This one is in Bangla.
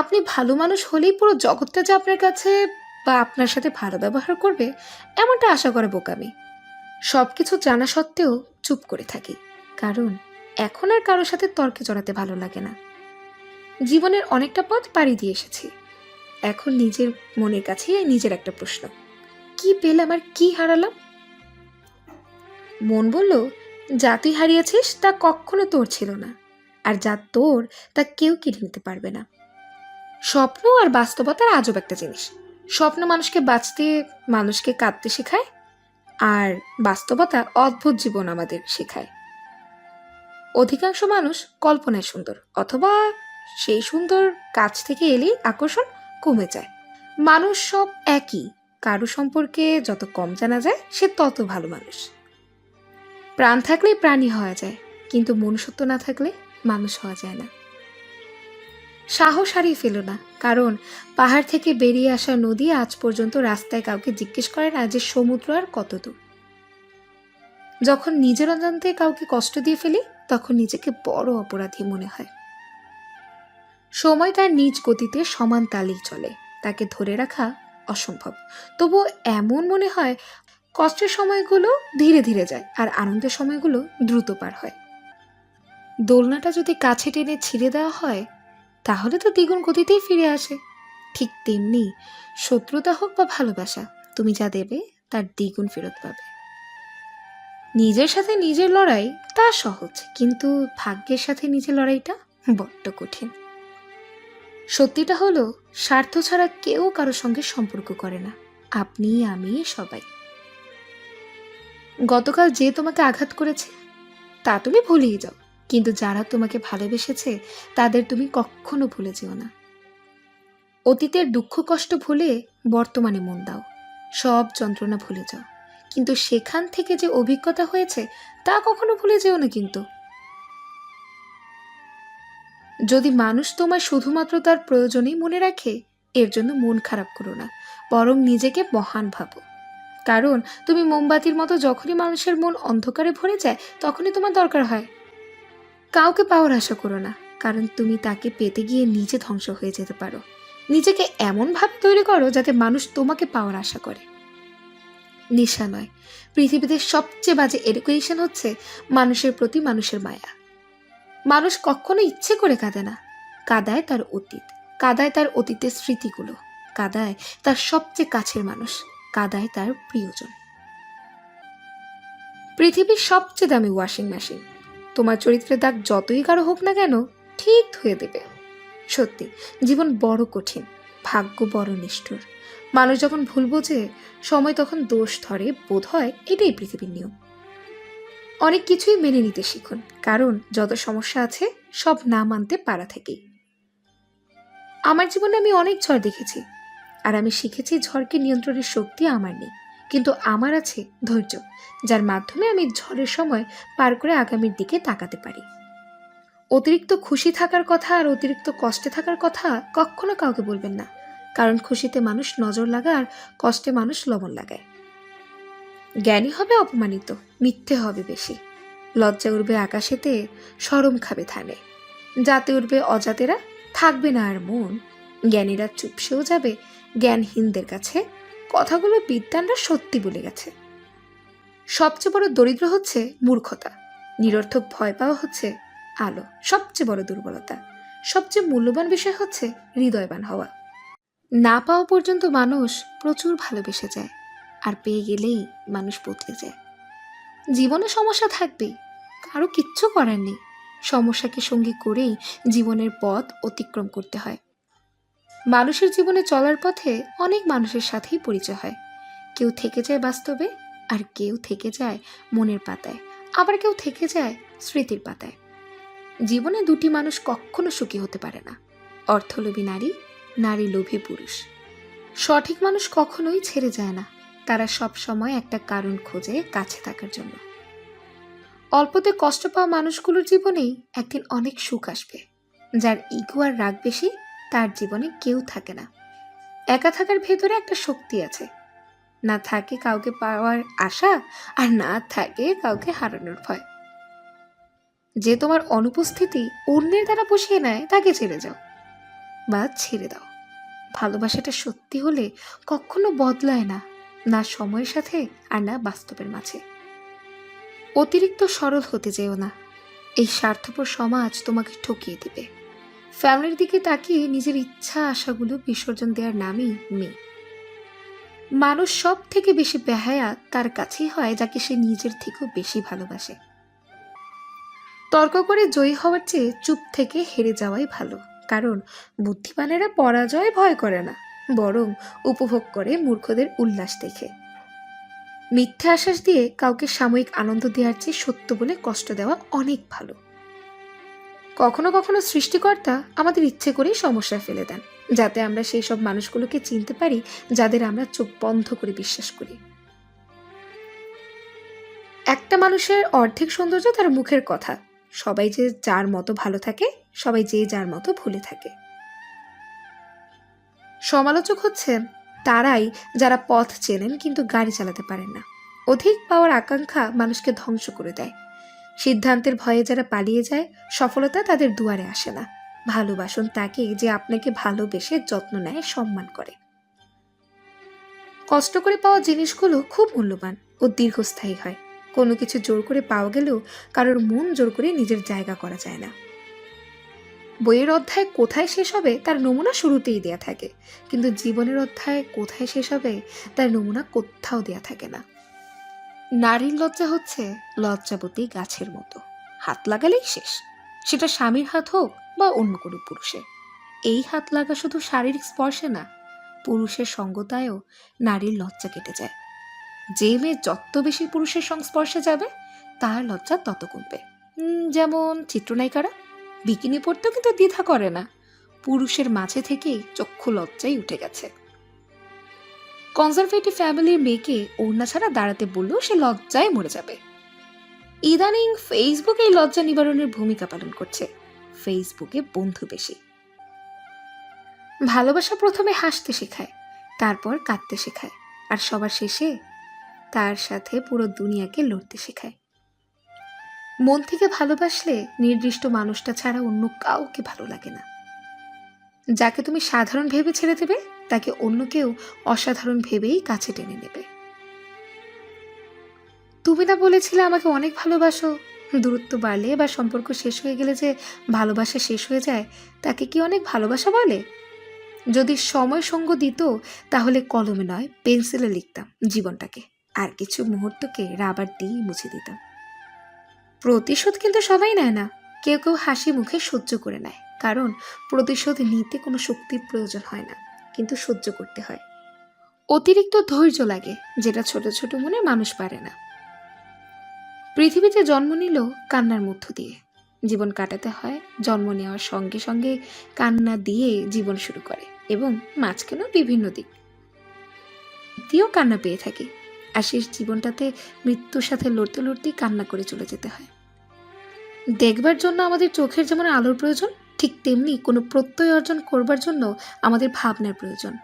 আপনি ভালো মানুষ হলেই পুরো জগৎটা যে আপনার কাছে বা আপনার সাথে ভালো ব্যবহার করবে, এমনটা আশা করে বোকামি। সব কিছু জানা সত্ত্বেও চুপ করে থাকি, কারণ এখন আর কারোর সাথে তর্কে জড়াতে ভালো লাগে না। জীবনের অনেকটা পথ পাড়ি দিয়ে এসেছি। এখন নিজের মনের কাছে নিজের একটা প্রশ্ন, কি পেলাম আর কি হারালাম? মন বলল, যা তুই হারিয়েছিস তা কখনো তোর ছিল না, আর যা তোর তা কেউ কিনে নিতে পারবে না। স্বপ্ন আর বাস্তবতার আজব একটা জিনিস। স্বপ্ন মানুষকে বাঁচতে, মানুষকে কাঁদতে শেখায়, আর বাস্তবতা অদ্ভুত জীবন আমাদের শেখায়। অধিকাংশ মানুষ কল্পনায় সুন্দর, অথবা সেই সুন্দর কাছ থেকে এলেই আকর্ষণ কমে যায়। মানুষ সব একই, কারও সম্পর্কে যত কম জানা যায়, সে তত ভালো মানুষ। প্রাণ থাকলে প্রাণী হওয়া যায়, কিন্তু মনুষ্যত্ব না থাকলে মানুষ হওয়া যায় না। সাহস হারিয়ে ফেলো না। কারণ পাহাড় থেকে বেরিয়ে আসা নদী আজ পর্যন্ত রাস্তায় কাউকে জিজ্ঞেস করে না যে সমুদ্র আর কত দূর। যখন নিজের অজান্তে কাউকে কষ্ট দিয়ে ফেলি, তখন নিজেকে বড় অপরাধী মনে হয়। সময় তার নিজ গতিতে সমান তালেই চলে। তাকে ধরে রাখা অসম্ভব। তবু এমন মনে হয়, কষ্টের সময়গুলো ধীরে ধীরে যায় আর আনন্দের সময়গুলো দ্রুত পার হয়। দোলনাটা যদি কাছে টেনে ছিঁড়ে দেওয়া হয় তাহলে তো দ্বিগুণ গতিতেই ফিরে আসে। ঠিক তেমনি শত্রুতা হোক বা ভালোবাসা, তুমি যা দেবে তার দ্বিগুণ ফেরত পাবে। নিজের সাথে নিজের লড়াই তা সহজ, কিন্তু ভাগ্যের সাথে নিজের লড়াইটা বড্ড কঠিন। সত্যিটা হলো, স্বার্থ ছাড়া কেউ কারোর সঙ্গে সম্পর্ক করে না। আপনি, আমি, সবাই। গতকাল যে তোমাকে আঘাত করেছে, তা তুমি ভুলেই যাও। কিন্তু যারা তোমাকে ভালোবেসেছে, তাদের তুমি কখনো ভুলে যেও না। অতীতের দুঃখ কষ্ট ভুলে বর্তমানে মন দাও। সব যন্ত্রণা ভুলে যাও। কিন্তু সেখান থেকে যে অভিজ্ঞতা হয়েছে, তা কখনো ভুলে যেও না কিন্তু। যদি মানুষ তোমার শুধুমাত্র তার প্রয়োজনেই মনে রাখে, এর জন্য মন খারাপ করো না, বরং নিজেকে মহান ভাবো। কারণ তুমি মোমবাতির মতো যখনই মানুষের মন অন্ধকারে ভরে যায়, তখনই তোমার দরকার হয়। কাউকে পাওয়ার আশা করো না, কারণ তুমি তাকে পেতে গিয়ে নিজে ধ্বংস হয়ে যেতে পারো। নিজেকে এমনভাবে তৈরি করো যাতে মানুষ তোমাকে পাওয়ার আশা করে। নেশা নয়, পৃথিবীতে সবচেয়ে বাজে এডুকেশন হচ্ছে মানুষের প্রতি মানুষের মায়া। মানুষ কখনো ইচ্ছে করে কাঁদে না। কাদায় তার অতীত, কাদায় তার অতীতের স্মৃতিগুলো, কাদায় তার সবচেয়ে কাছের মানুষ, কাদায় তার প্রিয়জন। পৃথিবীর সবচেয়ে দামি ওয়াশিং মেশিন তোমার চরিত্রের দাগ যতই কারও হোক না কেন ঠিক ধুয়ে দেবে। সত্যি, জীবন বড় কঠিন, ভাগ্য বড় নিষ্ঠুর। মানুষ যখন ভুল বোঝে, সময় তখন দোষ ধরে, বোধ হয় এটাই পৃথিবীর নিয়ম। অনেক কিছুই মেনে নিতে শিখুন, কারণ যত সমস্যা আছে, সব না মানতে পারা থেকেই। আমার জীবনে আমি অনেক ঝড় দেখেছি, আর আমি শিখেছি ঝড়কে নিয়ন্ত্রণের শক্তি আমার নেই। কিন্তু আমার আছে ধৈর্য, যার মাধ্যমে আমি ঝড়ের সময় পার করে আগামীর দিকে তাকাতে পারি। অতিরিক্ত খুশি থাকার কথা আর অতিরিক্ত কষ্টে থাকার কথা কখনো কাউকে বলবেন না, কারণ খুশিতে মানুষ নজর লাগায় আর কষ্টে মানুষ লবণ লাগায়। জ্ঞানী হবে অপমানিত, মিথ্যে হবে বেশি। লজ্জা উঠবে আকাশেতে, সরম খাবে থানে যাতে উঠবে অজাতেরা, থাকবে না আর মন। জ্ঞানীরা চুপসেও যাবে, জ্ঞানহীনদের কাছে কথাগুলো বিদ্যানরা সত্যি বলে গেছে। সবচেয়ে বড় দরিদ্র হচ্ছে মূর্খতা। নিরর্থক ভয় পাওয়া হচ্ছে আলো, সবচেয়ে বড় দুর্বলতা। সবচেয়ে মূল্যবান বিষয় হচ্ছে হৃদয়বান হওয়া। না পাওয়া পর্যন্ত মানুষ প্রচুর ভালোবেসে যায় আর পেয়ে গেলেই মানুষ বদলে যায়। জীবনে সমস্যা থাকবেই, কারও কিচ্ছু করার নেই। সমস্যাকে সঙ্গী করেই জীবনের পথ অতিক্রম করতে হয়। মানুষের জীবনে চলার পথে অনেক মানুষের সাথেই পরিচয় হয়। কেউ থেকে যায় বাস্তবে, আর কেউ থেকে যায় মনের পাতায়। আবার কেউ থেকে যায় স্মৃতির পাতায়। জীবনে দুটি মানুষ কখনো সুখী হতে পারে না। অর্থলোভী নারী নারী লোভী পুরুষ। সঠিক মানুষ কখনোই ছেড়ে যায় না। তারা সব সময় একটা কারণ খোঁজে কাছে থাকার জন্য। অল্পতে কষ্ট পাওয়া মানুষগুলোর জীবনেই একদিন অনেক সুখ আসবে। যার ইগো আর রাগ বেশি তার জীবনে কেউ থাকে না। একা থাকার ভেতরে একটা শক্তি আছে। না থাকে কাউকে পাওয়ার আশা, আর না থাকে কাউকে হারানোর ভয়। যে তোমার অনুপস্থিতি অন্যের দ্বারা পুষিয়ে নেয়, তাকে ছেড়ে যাও বা ছেড়ে দাও। ভালোবাসাটা সত্যি হলে কখনো বদলায় না না সময়ের সাথে, আর না বাস্তবের মাঝে। অতিরিক্ত সরল হতে যেও না। এই স্বার্থপর সমাজ তোমাকে ঠকিয়ে দিবে। ফ্যামিলির দিকে তাকিয়ে নিজের ইচ্ছা আশাগুলো বিসর্জন দেওয়ার নামই মেয়ে। মানুষ সব থেকে বেশি বেহায়া তার কাছেই হয়, যাকে সে নিজের থেকেও বেশি ভালোবাসে। তর্ক করে জয়ী হওয়ার চেয়ে চুপ থেকে হেরে যাওয়াই ভালো, কারণ বুদ্ধিমানেরা পরাজয় ভয় করে না, বরং উপভোগ করে মূর্খদের উল্লাস দেখে। মিথ্যে আশ্বাস দিয়ে কাউকে সাময়িক আনন্দ দেওয়ার চেয়ে সত্য বলে কষ্ট দেওয়া অনেক ভালো। কখনো কখনো সৃষ্টিকর্তা আমাদের ইচ্ছে করেই সমস্যায় ফেলে দেন, যাতে আমরা সেই সব মানুষগুলোকে চিনতে পারি, যাদের আমরা চোখ বন্ধ করে বিশ্বাস করি। একটা মানুষের অর্ধেক সৌন্দর্য তার মুখের কথা। সবাই যে যার মতো ভালো থাকে, সবাই যে যার মতো ভুলে থাকে। সমালোচক হচ্ছেন তারাই যারা পথ চেনেন কিন্তু গাড়ি চালাতে পারেন না। অধিক পাওয়ার আকাঙ্ক্ষা মানুষকে ধ্বংস করে দেয়। সিদ্ধান্তের ভয়ে যারা পালিয়ে যায়, সফলতা তাদের দুয়ারে আসে না। ভালোবাসুন তাকে যে আপনাকে ভালোবেসে যত্ন নেয়, সম্মান করে। কষ্ট করে পাওয়া জিনিসগুলো খুব মূল্যবান ও দীর্ঘস্থায়ী হয়। কোনো কিছু জোর করে পাওয়া গেলেও কারোর মন জোর করে নিজের জায়গা করা যায় না। বইয়ের অধ্যায় কোথায় শেষ হবে, তার নমুনা শুরুতেই দেয়া থাকে। কিন্তু জীবনের অধ্যায় কোথায় শেষ হবে, তার নমুনা কোথাও দেয়া থাকে না। নারীর লজ্জা হচ্ছে লজ্জাবতী গাছের মতো। হাত লাগালেই শেষ। সেটা স্বামীর হাত হোক বা অন্য কোনো পুরুষের। এই হাত লাগা শুধু শারীরিক স্পর্শে না, পুরুষের সঙ্গতায়ও নারীর লজ্জা কেটে যায়। যে মেয়ে যত বেশি পুরুষের সংস্পর্শে যাবে, তার লজ্জা তত কমবে। যেমন চিত্রনায়িকারা, বিকিনি পড়তেও কিন্তু দ্বিধা করে না। পুরুষের মাঝে থেকেই চক্ষু লজ্জাই উঠে গেছে। কনজারভেটিভ ফ্যামিলির মেয়েকে ওড়না ছাড়া দাঁড়াতে বললেও সে লজ্জায় মরে যাবে। ইদানিং ফেসবুক এই লজ্জা নিবারণের ভূমিকা পালন করছে। ফেসবুকে বন্ধু বেশি। ভালোবাসা প্রথমে হাসতে শেখায়, তারপর কাঁদতে শেখায়, আর সবার শেষে তার সাথে পুরো দুনিয়াকে লড়তে শেখায়। মন থেকে ভালোবাসলে নির্দিষ্ট মানুষটা ছাড়া অন্য কাউকে ভালো লাগে না। যাকে তুমি সাধারণ ভেবে ছেড়ে দেবে, তাকে অন্য কেউ অসাধারণ ভেবেই কাছে টেনে নেবে। তুমি না বলেছিলে আমাকে অনেক ভালোবাসো। দূরত্ব বাড়লে বা সম্পর্ক শেষ হয়ে গেলে যে ভালোবাসা শেষ হয়ে যায়, তাকে কি অনেক ভালোবাসা বলে? যদি সময় সঙ্গ দিত, তাহলে কলমে নয়, পেন্সিলে লিখতাম জীবনটাকে। আর কিছু মুহূর্তকে রাবার দিয়েই মুছে দিতাম। প্রতিশোধ কিন্তু সবাই নেয় না। কেউ কেউ হাসি মুখে সহ্য করে নেয়। কারণ প্রতিশোধ নিতে কোনো শক্তির প্রয়োজন হয় না, কিন্তু সহ্য করতে হয়। অতিরিক্ত ধৈর্য লাগে, যেটা ছোট ছোট মনে মানুষ পারে না। পৃথিবীতে জন্ম নিল কান্নার মধ্য দিয়ে। জীবন কাটাতে হয় জন্ম নেওয়ার সঙ্গে সঙ্গে কান্না দিয়ে জীবন শুরু করে এবং মাঝখানেও বিভিন্ন দিক দিয়েও কান্না পেয়ে থাকি। আর শেষ জীবনটাতে মৃত্যুর সাথে লড়তে লড়তেই কান্না করে চলে যেতে হয়। দেখবার জন্য আমাদের চোখের যেমন আলোর প্রয়োজন ঠিক তেমনি কোনো প্রত্যয় অর্জন করবার জন্য আমাদের ভাবনার প্রয়োজন।